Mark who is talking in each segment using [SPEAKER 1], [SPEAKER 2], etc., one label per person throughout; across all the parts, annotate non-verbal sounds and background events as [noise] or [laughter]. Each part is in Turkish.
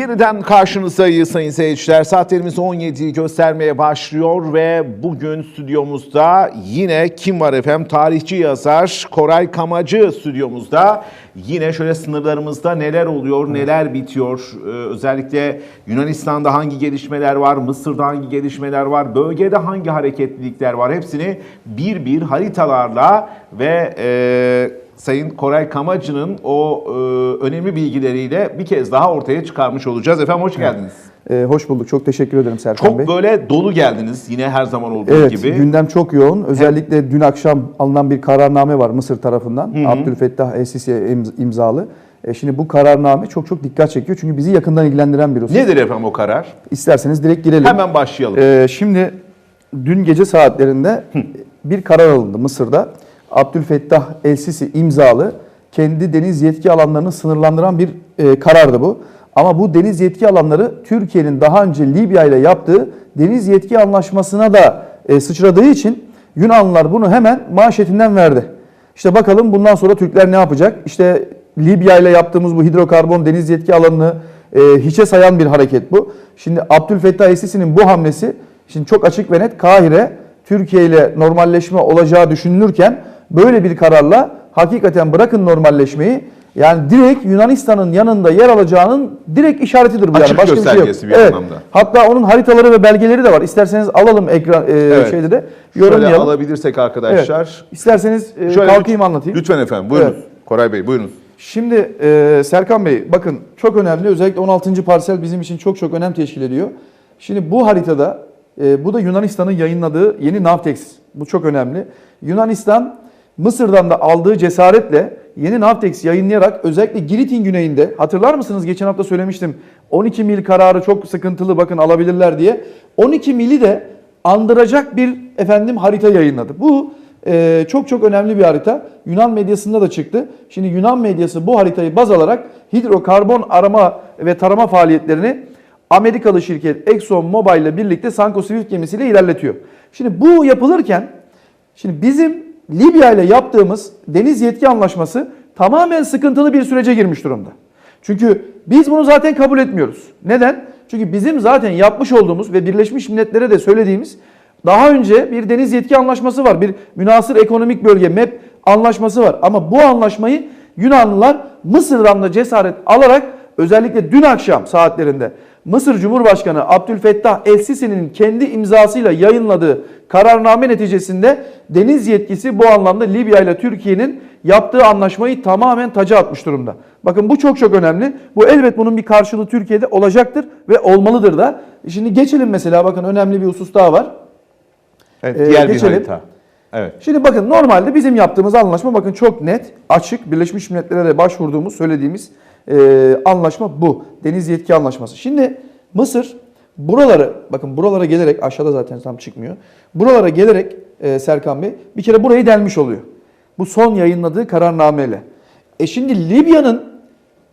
[SPEAKER 1] Yeniden karşınızdayız sayın seyirciler. Saatlerimiz 17'yi göstermeye başlıyor ve bugün stüdyomuzda yine kim var efendim? Tarihçi yazar Koray Kamacı stüdyomuzda. Yine şöyle sınırlarımızda neler oluyor, neler bitiyor? Ee, özellikle Yunanistan'da hangi gelişmeler var, Mısır'da hangi gelişmeler var, bölgede hangi hareketlilikler var? Hepsini bir bir haritalarla ve e, Sayın Koray Kamacı'nın o e, önemli bilgileriyle bir kez daha ortaya çıkarmış olacağız. Efendim hoş geldiniz.
[SPEAKER 2] Ee, hoş bulduk. Çok teşekkür ederim Serkan Bey.
[SPEAKER 1] Çok böyle dolu geldiniz yine her zaman olduğu
[SPEAKER 2] Evet,
[SPEAKER 1] gibi.
[SPEAKER 2] gündem çok yoğun. Özellikle dün akşam alınan bir kararname var Mısır tarafından. Abdülfettah El-Sisi'ye imz- imzalı. E, şimdi bu kararname çok çok dikkat çekiyor. Çünkü bizi yakından ilgilendiren bir husus.
[SPEAKER 1] Nedir efendim o karar?
[SPEAKER 2] İsterseniz direkt girelim.
[SPEAKER 1] Hemen başlayalım.
[SPEAKER 2] Ee, şimdi dün gece saatlerinde bir karar alındı Mısır'da. Abdülfettah El-Sisi imzalı kendi deniz yetki alanlarını sınırlandıran bir e, karardı bu. Ama bu deniz yetki alanları Türkiye'nin daha önce Libya ile yaptığı deniz yetki anlaşmasına da e, sıçradığı için Yunanlılar bunu hemen manşetinden verdi. İşte bakalım bundan sonra Türkler ne yapacak? İşte Libya ile yaptığımız bu hidrokarbon deniz yetki alanını e, hiçe sayan bir hareket bu. Şimdi Abdülfettah El-Sisi'nin bu hamlesi şimdi çok açık ve net Kahire Türkiye ile normalleşme olacağı düşünülürken böyle bir kararla hakikaten bırakın normalleşmeyi yani direkt Yunanistan'ın yanında yer alacağının direkt işaretidir bu
[SPEAKER 1] Açık
[SPEAKER 2] yani. Başka bir şey yok.
[SPEAKER 1] bir
[SPEAKER 2] evet.
[SPEAKER 1] anlamda.
[SPEAKER 2] Hatta onun haritaları ve belgeleri de var. İsterseniz alalım ekran e,
[SPEAKER 1] Evet.
[SPEAKER 2] şeyde de
[SPEAKER 1] Şöyle
[SPEAKER 2] yorumlayalım.
[SPEAKER 1] alabilirsek arkadaşlar.
[SPEAKER 2] İsterseniz e,
[SPEAKER 1] Şöyle
[SPEAKER 2] kalkayım anlatayım.
[SPEAKER 1] Lütfen efendim buyurunuz.
[SPEAKER 2] Evet.
[SPEAKER 1] Koray Bey buyurunuz.
[SPEAKER 2] Şimdi e, Serkan Bey bakın çok önemli özellikle 16. parsel bizim için çok çok önem teşkil ediyor. Şimdi bu haritada e, bu da Yunanistan'ın yayınladığı yeni Navtex. Bu çok önemli. Yunanistan Mısır'dan da aldığı cesaretle yeni Navtex yayınlayarak özellikle Girit'in güneyinde hatırlar mısınız geçen hafta söylemiştim 12 mil kararı çok sıkıntılı bakın alabilirler diye 12 mili de andıracak bir efendim harita yayınladı. Bu ee, çok çok önemli bir harita. Yunan medyasında da çıktı. Şimdi Yunan medyası bu haritayı baz alarak hidrokarbon arama ve tarama faaliyetlerini Amerikalı şirket Exxon Mobil ile birlikte Sanko Swift gemisiyle ilerletiyor. Şimdi bu yapılırken şimdi bizim Libya ile yaptığımız deniz yetki anlaşması tamamen sıkıntılı bir sürece girmiş durumda. Çünkü biz bunu zaten kabul etmiyoruz. Neden? Çünkü bizim zaten yapmış olduğumuz ve Birleşmiş Milletler'e de söylediğimiz daha önce bir deniz yetki anlaşması var. Bir münasır ekonomik bölge MEP anlaşması var. Ama bu anlaşmayı Yunanlılar Mısır'dan da cesaret alarak özellikle dün akşam saatlerinde Mısır Cumhurbaşkanı Abdülfettah El-Sisi'nin kendi imzasıyla yayınladığı kararname neticesinde deniz yetkisi bu anlamda Libya ile Türkiye'nin yaptığı anlaşmayı tamamen taca atmış durumda. Bakın bu çok çok önemli. Bu elbet bunun bir karşılığı Türkiye'de olacaktır ve olmalıdır da. Şimdi geçelim mesela bakın önemli bir husus daha var.
[SPEAKER 1] Evet,
[SPEAKER 2] Ee,
[SPEAKER 1] diğer bir
[SPEAKER 2] geçelim.
[SPEAKER 1] harita. Evet.
[SPEAKER 2] Şimdi bakın normalde bizim yaptığımız anlaşma bakın çok net, açık. Birleşmiş Milletler'e de başvurduğumuz, söylediğimiz e, anlaşma bu. Deniz yetki anlaşması. Şimdi Mısır buraları, bakın buralara gelerek, aşağıda zaten tam çıkmıyor. Buralara gelerek e, Serkan Bey bir kere burayı delmiş oluyor. Bu son yayınladığı kararnameyle. E şimdi Libya'nın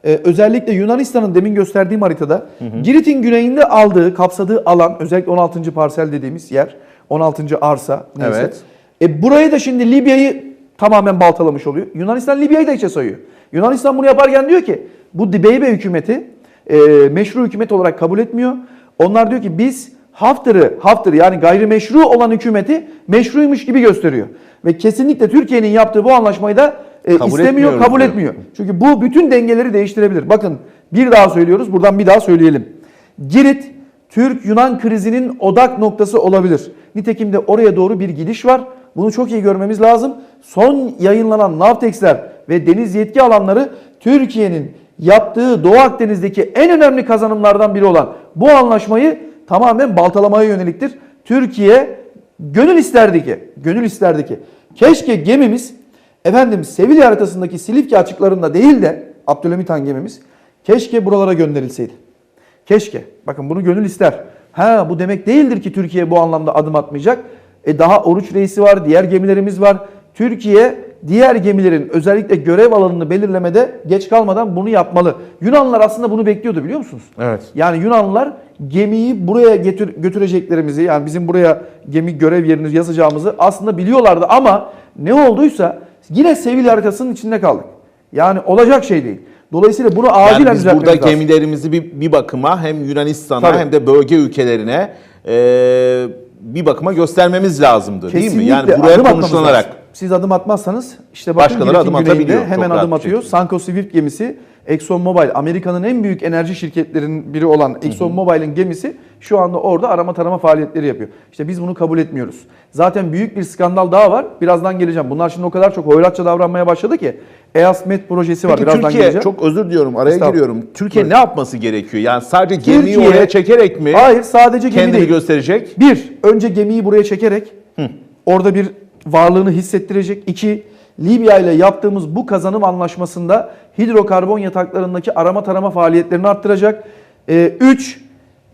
[SPEAKER 2] ee, özellikle Yunanistan'ın demin gösterdiğim haritada Girit'in güneyinde aldığı, kapsadığı alan özellikle 16. parsel dediğimiz yer, 16. arsa neyse.
[SPEAKER 1] Evet.
[SPEAKER 2] E burayı da şimdi Libya'yı tamamen baltalamış oluyor. Yunanistan Libya'yı da içe sayıyor. Yunanistan bunu yaparken diyor ki bu Dibeybe hükümeti e, meşru hükümet olarak kabul etmiyor. Onlar diyor ki biz Hafter'ı, Hafter yani gayrimeşru olan hükümeti meşruymuş gibi gösteriyor. Ve kesinlikle Türkiye'nin yaptığı bu anlaşmayı da e,
[SPEAKER 1] Kabul
[SPEAKER 2] istemiyor, kabul
[SPEAKER 1] diyor.
[SPEAKER 2] etmiyor. Çünkü bu bütün dengeleri değiştirebilir. Bakın bir daha söylüyoruz, buradan bir daha söyleyelim. Girit, Türk-Yunan krizinin odak noktası olabilir. Nitekim de oraya doğru bir gidiş var. Bunu çok iyi görmemiz lazım. Son yayınlanan Navtex'ler ve deniz yetki alanları Türkiye'nin yaptığı Doğu Akdeniz'deki en önemli kazanımlardan biri olan bu anlaşmayı tamamen baltalamaya yöneliktir. Türkiye gönül isterdi ki, gönül isterdi ki keşke gemimiz efendim Sevil haritasındaki Silifke açıklarında değil de Abdülhamit Han gemimiz keşke buralara gönderilseydi. Keşke. Bakın bunu gönül ister. Ha bu demek değildir ki Türkiye bu anlamda adım atmayacak. E daha Oruç Reisi var, diğer gemilerimiz var. Türkiye diğer gemilerin özellikle görev alanını belirlemede geç kalmadan bunu yapmalı. Yunanlılar aslında bunu bekliyordu biliyor musunuz?
[SPEAKER 1] Evet.
[SPEAKER 2] Yani Yunanlılar gemiyi buraya getir, götüreceklerimizi yani bizim buraya gemi görev yerini yazacağımızı aslında biliyorlardı ama ne olduysa yine Sevil haritasının içinde kaldık. Yani olacak şey değil. Dolayısıyla bunu acilen
[SPEAKER 1] Yani biz burada
[SPEAKER 2] lazım.
[SPEAKER 1] gemilerimizi bir, bir bakıma hem Yunanistan'a hem de bölge ülkelerine e, bir bakıma göstermemiz lazımdı değil mi?
[SPEAKER 2] Kesinlikle
[SPEAKER 1] Yani buraya konuşlanarak.
[SPEAKER 2] lazım. Siz adım atmazsanız işte bakın
[SPEAKER 1] Başkaları adım
[SPEAKER 2] güneyinde Hemen adım atıyor. Sanko Swift gemisi Exxon Mobil Amerika'nın en büyük enerji şirketlerinin biri olan Exxon Mobil'in gemisi şu anda orada arama tarama faaliyetleri yapıyor. İşte biz bunu kabul etmiyoruz. Zaten büyük bir skandal daha var. Birazdan geleceğim. Bunlar şimdi o kadar çok hoyratça davranmaya başladı ki EASMET projesi var.
[SPEAKER 1] Peki
[SPEAKER 2] Birazdan
[SPEAKER 1] Türkiye
[SPEAKER 2] geleceğim.
[SPEAKER 1] çok özür diliyorum araya giriyorum. Türkiye
[SPEAKER 2] Buyurun.
[SPEAKER 1] ne yapması gerekiyor? Yani sadece gemiyi
[SPEAKER 2] Türkiye-
[SPEAKER 1] oraya çekerek mi
[SPEAKER 2] Hayır sadece gemi
[SPEAKER 1] kendini
[SPEAKER 2] değil.
[SPEAKER 1] gösterecek?
[SPEAKER 2] Bir, önce gemiyi buraya çekerek orada bir varlığını hissettirecek. İki, Libya ile yaptığımız bu kazanım anlaşmasında hidrokarbon yataklarındaki arama tarama faaliyetlerini arttıracak. Ee, üç,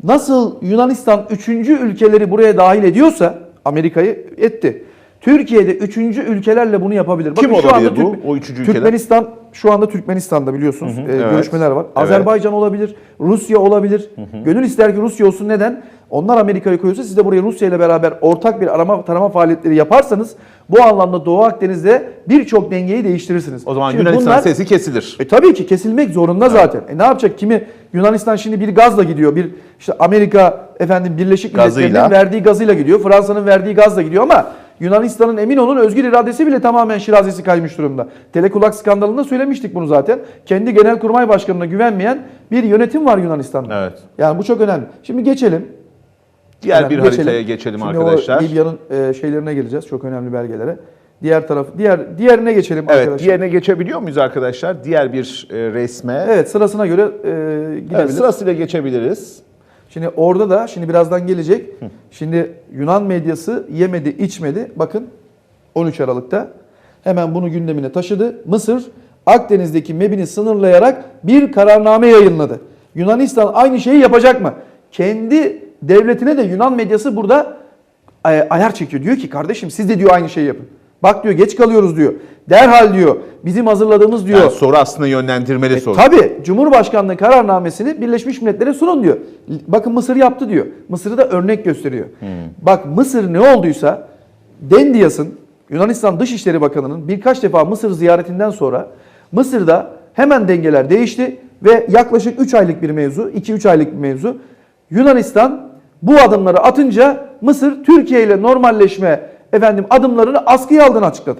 [SPEAKER 2] nasıl Yunanistan üçüncü ülkeleri buraya dahil ediyorsa Amerika'yı etti. Türkiye'de üçüncü ülkelerle bunu yapabilir.
[SPEAKER 1] Kim
[SPEAKER 2] şu
[SPEAKER 1] olabilir
[SPEAKER 2] anda
[SPEAKER 1] bu,
[SPEAKER 2] Türk-
[SPEAKER 1] o üçüncü ülkeler?
[SPEAKER 2] Türkmenistan şu anda Türkmenistan'da biliyorsunuz e,
[SPEAKER 1] evet.
[SPEAKER 2] görüşmeler var.
[SPEAKER 1] Evet.
[SPEAKER 2] Azerbaycan olabilir, Rusya olabilir. Gönül ister ki Rusya olsun neden? Onlar Amerika'yı koyuyorsa siz de buraya Rusya ile beraber ortak bir arama tarama faaliyetleri yaparsanız bu anlamda Doğu Akdeniz'de birçok dengeyi değiştirirsiniz.
[SPEAKER 1] O zaman
[SPEAKER 2] Şimdi
[SPEAKER 1] Yunanistan
[SPEAKER 2] bunlar-
[SPEAKER 1] sesi kesilir.
[SPEAKER 2] e tabii ki kesilmek zorunda zaten. E ne yapacak? Kimi Yunanistan şimdi bir gazla gidiyor. Bir işte Amerika efendim Birleşik
[SPEAKER 1] Gazıyla.
[SPEAKER 2] Milletler'in verdiği gazıyla gidiyor. Fransa'nın verdiği gazla gidiyor ama Yunanistan'ın emin olun özgür iradesi bile tamamen şirazesi kaymış durumda. Telekulak skandalında söylemiştik bunu zaten. Kendi genelkurmay başkanına güvenmeyen bir yönetim var Yunanistan'da.
[SPEAKER 1] Evet.
[SPEAKER 2] Yani bu çok önemli. Şimdi geçelim.
[SPEAKER 1] Diğer
[SPEAKER 2] Yani
[SPEAKER 1] bir haritaya geçelim
[SPEAKER 2] Şimdi
[SPEAKER 1] arkadaşlar.
[SPEAKER 2] Libya'nın e, şeylerine geleceğiz. Çok önemli belgelere. Diğer taraf diğer diğerine geçelim
[SPEAKER 1] Evet,
[SPEAKER 2] arkadaşlar.
[SPEAKER 1] diğerine geçebiliyor muyuz arkadaşlar? Diğer bir e, resme.
[SPEAKER 2] Evet sırasına göre e, gidebilir.
[SPEAKER 1] Evet, sırasıyla geçebiliriz.
[SPEAKER 2] Şimdi orada da şimdi birazdan gelecek. Şimdi Yunan medyası yemedi içmedi. Bakın 13 Aralık'ta hemen bunu gündemine taşıdı. Mısır Akdeniz'deki MEB'ini sınırlayarak bir kararname yayınladı. Yunanistan aynı şeyi yapacak mı? Kendi devletine de Yunan medyası burada e, ayar çekiyor. Diyor ki kardeşim siz de diyor aynı şeyi yapın. Bak diyor geç kalıyoruz diyor. Derhal diyor bizim hazırladığımız diyor.
[SPEAKER 1] Yani soru aslında yönlendirmeli soru.
[SPEAKER 2] Tabii Cumhurbaşkanlığı kararnamesini Birleşmiş Milletler'e sunun diyor. Bakın Mısır yaptı diyor. Mısır'ı da örnek gösteriyor. Bak Mısır ne olduysa Dendias'ın Yunanistan Dışişleri Bakanı'nın birkaç defa Mısır ziyaretinden sonra Mısır'da hemen dengeler değişti ve yaklaşık 3 aylık bir mevzu, 2-3 aylık bir mevzu. Yunanistan bu adımları atınca Mısır Türkiye ile normalleşme efendim adımlarını askıya aldığını açıkladı.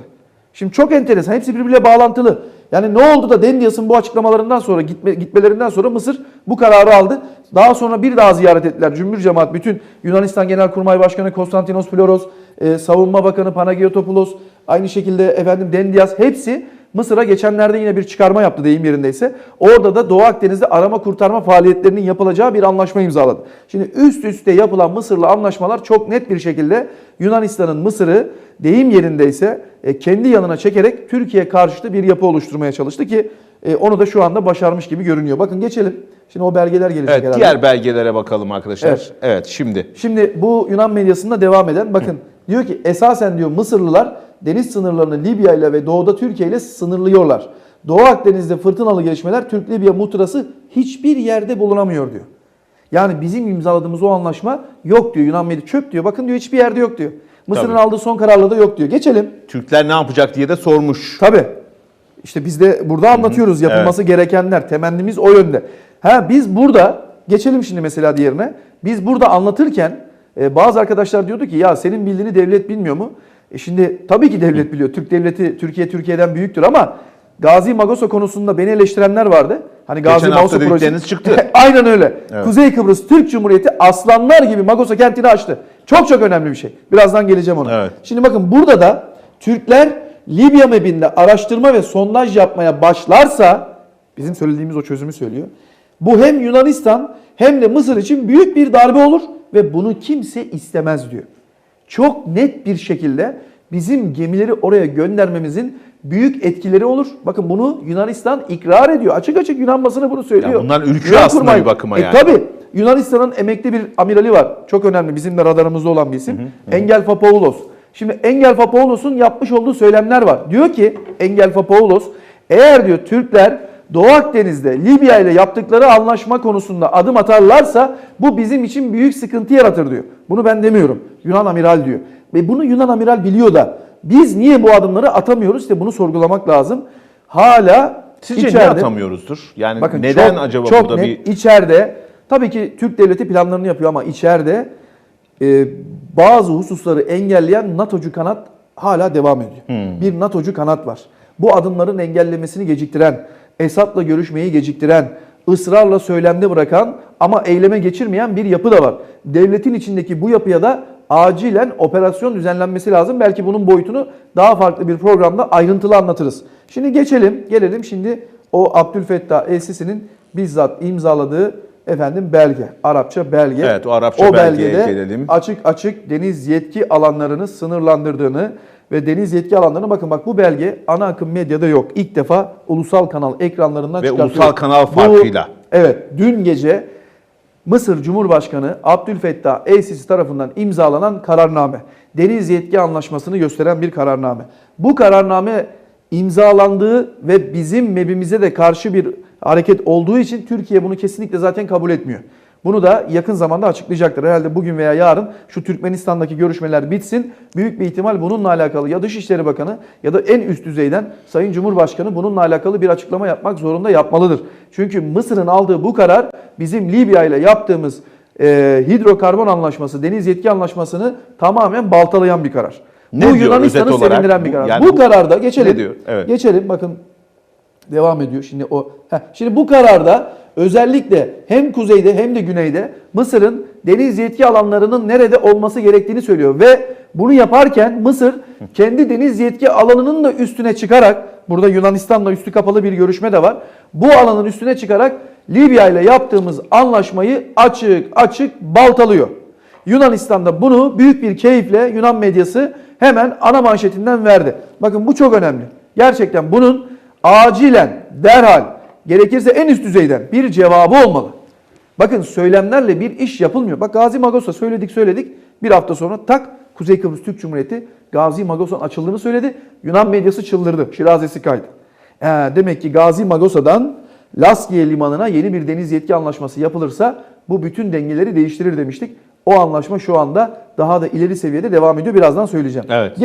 [SPEAKER 2] Şimdi çok enteresan. Hepsi birbiriyle bağlantılı. Yani ne oldu da Dendias'ın bu açıklamalarından sonra gitme, gitmelerinden sonra Mısır bu kararı aldı. Daha sonra bir daha ziyaret ettiler. Cümbür cemaat bütün Yunanistan Genelkurmay Başkanı Konstantinos Floros, e, Savunma Bakanı Panagiotopoulos, aynı şekilde efendim Dendias hepsi Mısır'a geçenlerde yine bir çıkarma yaptı deyim yerindeyse. Orada da Doğu Akdeniz'de arama kurtarma faaliyetlerinin yapılacağı bir anlaşma imzaladı. Şimdi üst üste yapılan Mısır'la anlaşmalar çok net bir şekilde Yunanistan'ın Mısır'ı deyim yerindeyse e, kendi yanına çekerek Türkiye karşıtı bir yapı oluşturmaya çalıştı ki e, onu da şu anda başarmış gibi görünüyor. Bakın geçelim. Şimdi o belgeler gelecek
[SPEAKER 1] Evet,
[SPEAKER 2] herhalde.
[SPEAKER 1] diğer belgelere bakalım arkadaşlar. Evet,
[SPEAKER 2] Evet.
[SPEAKER 1] şimdi.
[SPEAKER 2] Şimdi bu Yunan medyasında devam eden bakın diyor ki esasen diyor Mısırlılar deniz sınırlarını Libya ile ve doğuda Türkiye ile sınırlıyorlar. Doğu Akdeniz'de fırtınalı gelişmeler Türk-Libya muhtırası hiçbir yerde bulunamıyor diyor. Yani bizim imzaladığımız o anlaşma yok diyor Yunan medya çöp diyor. Bakın diyor hiçbir yerde yok diyor. Mısır'ın
[SPEAKER 1] Tabii.
[SPEAKER 2] aldığı son kararla da yok diyor. Geçelim.
[SPEAKER 1] Türkler ne yapacak diye de sormuş.
[SPEAKER 2] Tabii. İşte biz de burada anlatıyoruz yapılması gerekenler. Temennimiz o yönde. Ha biz burada geçelim şimdi mesela diğerine. Biz burada anlatırken e, bazı arkadaşlar diyordu ki ya senin bildiğini devlet bilmiyor mu? E şimdi tabii ki devlet biliyor. Türk devleti Türkiye Türkiye'den büyüktür ama Gazi Magoso konusunda beni eleştirenler vardı. Hani Gazi
[SPEAKER 1] Geçen
[SPEAKER 2] Magoso projesi-
[SPEAKER 1] çıktı. [laughs]
[SPEAKER 2] Aynen öyle.
[SPEAKER 1] Evet.
[SPEAKER 2] Kuzey Kıbrıs Türk Cumhuriyeti aslanlar gibi Magoso kentini açtı. Çok çok önemli bir şey. Birazdan geleceğim ona.
[SPEAKER 1] Evet.
[SPEAKER 2] Şimdi bakın burada da Türkler Libya mebinde araştırma ve sondaj yapmaya başlarsa bizim söylediğimiz o çözümü söylüyor. Bu hem Yunanistan hem de Mısır için büyük bir darbe olur ve bunu kimse istemez diyor. Çok net bir şekilde bizim gemileri oraya göndermemizin büyük etkileri olur. Bakın bunu Yunanistan ikrar ediyor. Açık açık Yunan basını bunu söylüyor.
[SPEAKER 1] Ya bunlar ülkü
[SPEAKER 2] Yunan
[SPEAKER 1] aslında
[SPEAKER 2] kurmay-
[SPEAKER 1] bir bakıma
[SPEAKER 2] E
[SPEAKER 1] yani.
[SPEAKER 2] Tabii. Yunanistan'ın emekli bir amirali var. Çok önemli. Bizim de radarımızda olan bir isim. Engel Papoulos. Şimdi Engel Papoulos'un yapmış olduğu söylemler var. Diyor ki Engel Papoulos eğer diyor Türkler Doğu Akdeniz'de Libya ile yaptıkları anlaşma konusunda adım atarlarsa bu bizim için büyük sıkıntı yaratır diyor. Bunu ben demiyorum. Yunan amiral diyor. Ve bunu Yunan amiral biliyor da biz niye bu adımları atamıyoruz? İşte bunu sorgulamak lazım. Hala
[SPEAKER 1] Sizce niye
[SPEAKER 2] İçeride-
[SPEAKER 1] atamıyoruzdur? Yani
[SPEAKER 2] Bakın
[SPEAKER 1] neden
[SPEAKER 2] çok,
[SPEAKER 1] acaba
[SPEAKER 2] çok
[SPEAKER 1] burada
[SPEAKER 2] net.
[SPEAKER 1] bir
[SPEAKER 2] içeride tabii ki Türk devleti planlarını yapıyor ama içeride e, bazı hususları engelleyen NATO'cu kanat hala devam ediyor.
[SPEAKER 1] Hmm.
[SPEAKER 2] Bir NATO'cu kanat var. Bu adımların engellemesini geciktiren, Esad'la görüşmeyi geciktiren, ısrarla söylemde bırakan ama eyleme geçirmeyen bir yapı da var. Devletin içindeki bu yapıya da acilen operasyon düzenlenmesi lazım. Belki bunun boyutunu daha farklı bir programda ayrıntılı anlatırız. Şimdi geçelim, gelelim şimdi o Abdülfettah El-Sisi'nin bizzat imzaladığı efendim belge, Arapça belge.
[SPEAKER 1] Evet, o Arapça belgeye
[SPEAKER 2] belgede
[SPEAKER 1] gelelim.
[SPEAKER 2] açık açık deniz yetki alanlarını sınırlandırdığını ve deniz yetki alanlarını bakın bak bu belge ana akım medyada yok. İlk defa ulusal kanal ekranlarından
[SPEAKER 1] Ve ulusal kanal
[SPEAKER 2] Bu-
[SPEAKER 1] farkıyla.
[SPEAKER 2] evet dün gece Mısır Cumhurbaşkanı Abdülfettah El-Sisi tarafından imzalanan kararname. Deniz yetki anlaşmasını gösteren bir kararname. Bu kararname imzalandığı ve bizim MEB'imize de karşı bir hareket olduğu için Türkiye bunu kesinlikle zaten kabul etmiyor. Bunu da yakın zamanda açıklayacaktır. Herhalde bugün veya yarın şu Türkmenistan'daki görüşmeler bitsin. Büyük bir ihtimal bununla alakalı ya Dışişleri Bakanı ya da en üst düzeyden Sayın Cumhurbaşkanı bununla alakalı bir açıklama yapmak zorunda yapmalıdır. Çünkü Mısır'ın aldığı bu karar bizim Libya ile yaptığımız e, hidrokarbon anlaşması, deniz yetki anlaşmasını tamamen baltalayan bir karar.
[SPEAKER 1] Ne
[SPEAKER 2] bu Yunanistan'ı sevindiren bir
[SPEAKER 1] Bu-
[SPEAKER 2] karar.
[SPEAKER 1] yani
[SPEAKER 2] bu,
[SPEAKER 1] bu-
[SPEAKER 2] kararda geçelim.
[SPEAKER 1] Ne diyor? Evet.
[SPEAKER 2] Geçelim bakın devam ediyor. Şimdi o heh, şimdi bu kararda özellikle hem kuzeyde hem de güneyde Mısır'ın deniz yetki alanlarının nerede olması gerektiğini söylüyor ve bunu yaparken Mısır kendi deniz yetki alanının da üstüne çıkarak burada Yunanistan'la üstü kapalı bir görüşme de var. Bu alanın üstüne çıkarak Libya ile yaptığımız anlaşmayı açık açık baltalıyor. Yunanistan'da bunu büyük bir keyifle Yunan medyası hemen ana manşetinden verdi. Bakın bu çok önemli. Gerçekten bunun acilen, derhal, gerekirse en üst düzeyden bir cevabı olmalı. Bakın söylemlerle bir iş yapılmıyor. Bak Gazi Magos'a söyledik söyledik. Bir hafta sonra tak Kuzey Kıbrıs Türk Cumhuriyeti Gazi Magos'un açıldığını söyledi. Yunan medyası çıldırdı. Şirazesi kaydı. Ee, demek ki Gazi Magosa'dan Laskiye limanına yeni bir deniz yetki anlaşması yapılırsa bu bütün dengeleri değiştirir demiştik. O anlaşma şu anda daha da ileri seviyede devam ediyor. Birazdan söyleyeceğim.
[SPEAKER 1] Evet.